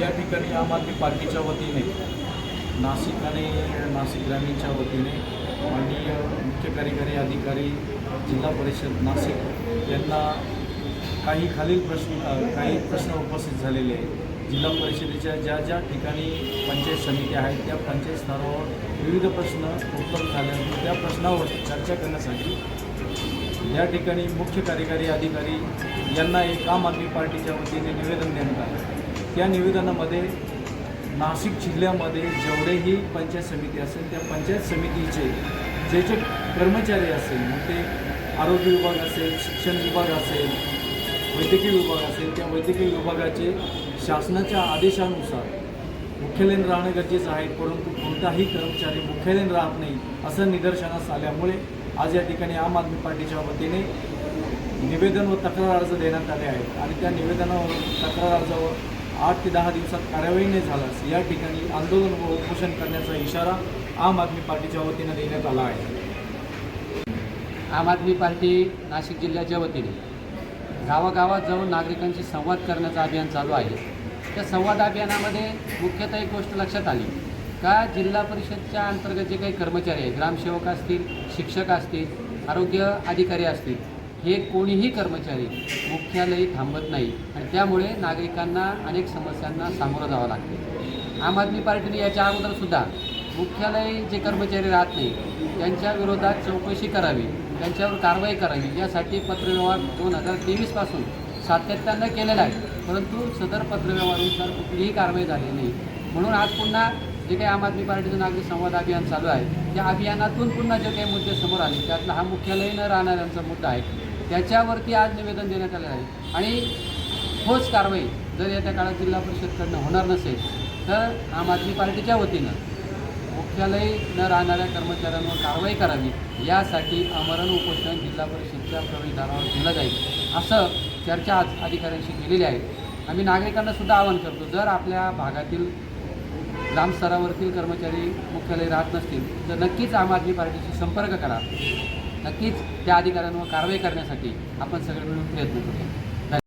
या ठिकाणी आम आदमी पार्टीच्या वतीने नाशिक आणि नाशिक ग्रामीणच्या वतीने माननीय मुख्य कार्यकारी अधिकारी जिल्हा परिषद नाशिक यांना काही खालील प्रश्न काही प्रश्न उपस्थित झालेले आहेत. जिल्हा परिषदेच्या ज्या ज्या ठिकाणी पंचायत समित्या आहेत त्या पंचायत स्तरावर विविध प्रश्न उत्पन्न झाल्यानंतर त्या प्रश्नावर चर्चा करण्यासाठी या ठिकाणी मुख्य कार्यकारी अधिकारी यांना एक आम आदमी पार्टीच्या वतीने निवेदन देण्यात आलं. त्या निवेदनामध्ये नाशिक जिल्ह्यामध्ये जेवढेही पंचायत समिती असेल त्या पंचायत समितीचे जे जे कर्मचारी असेल मग ते आरोग्य विभाग असेल शिक्षण विभाग असेल वैद्यकीय विभाग असेल त्या वैद्यकीय विभागाचे शासनाच्या आदेशानुसार मुख्यालयीन राहणं गरजेचं आहे परंतु कोणताही कर्मचारी मुख्यालयीन राहत नाही असं निदर्शनास आल्यामुळे आज या ठिकाणी आम आदमी पार्टीच्या वतीने निवेदन व तक्रार अर्ज देण्यात आले आहेत. आणि त्या निवेदनावर तक्रार अर्जावर आठ ते दहा दिवसात कार्यवाही नाही झाल्यास या ठिकाणी आंदोलन व उपोषण करण्याचा इशारा आम आदमी पार्टीच्या वतीनं देण्यात आला आहे. आम आदमी पार्टी नाशिक जिल्ह्याच्या वतीने गावागावात जाऊन नागरिकांशी संवाद करण्याचं अभियान चालू आहे. त्या संवाद अभियानामध्ये मुख्यतः एक गोष्ट लक्षात आली का जिल्हा परिषदच्या अंतर्गत जे काही कर्मचारी आहेत ग्रामसेवक असतील शिक्षक असतील आरोग्य अधिकारी असतील हे कोणीही कर्मचारी मुख्यालयी थांबत नाही आणि त्यामुळे नागरिकांना अनेक समस्यांना सामोरं जावं लागते. आम आदमी पार्टीने याच्या अगोदरसुद्धा मुख्यालय जे कर्मचारी राहत नाही त्यांच्या विरोधात चौकशी करावी त्यांच्यावर कारवाई करावी यासाठी पत्रव्यवहार दोन हजार तेवीसपासून सातत्यानं केलेला आहे. परंतु सदर पत्रव्यवहारानुसार कुठलीही कारवाई झाली नाही. म्हणून आज पुन्हा जे काही आम आदमी पार्टीचं नागरिक संवाद अभियान चालू आहे त्या अभियानातून पुन्हा जे काही मुद्दे समोर आले त्यातला हा मुख्यालय न राहणाऱ्यांचा मुद्दा आहे. त्याच्यावरती आज निवेदन देण्यात आलेलं आहे. आणि ठोस कारवाई जर येत्या काळात जिल्हा परिषदकडनं होणार नसेल तर आम आदमी पार्टीच्या वतीनं मुख्यालय न राहणाऱ्या कर्मचाऱ्यांवर कारवाई करावी. यासाठी आमरण उपोषण जिल्हा परिषदच्या प्रवेशद्वारावर केलं जाईल असं चर्चा आज अधिकाऱ्यांशी केलेली आहे. आम्ही नागरिकांना सुद्धा आवाहन करतो जर आपल्या भागातील ग्रामस्तरावरतील कर्मचारी मुख्यालय राहत नसतील तर नक्कीच आम आदमी पार्टीशी संपर्क करा. नक्कीच त्या अधिकाऱ्यांवर कारवाई करण्यासाठी आपण सगळे मिळून प्रयत्न करूया.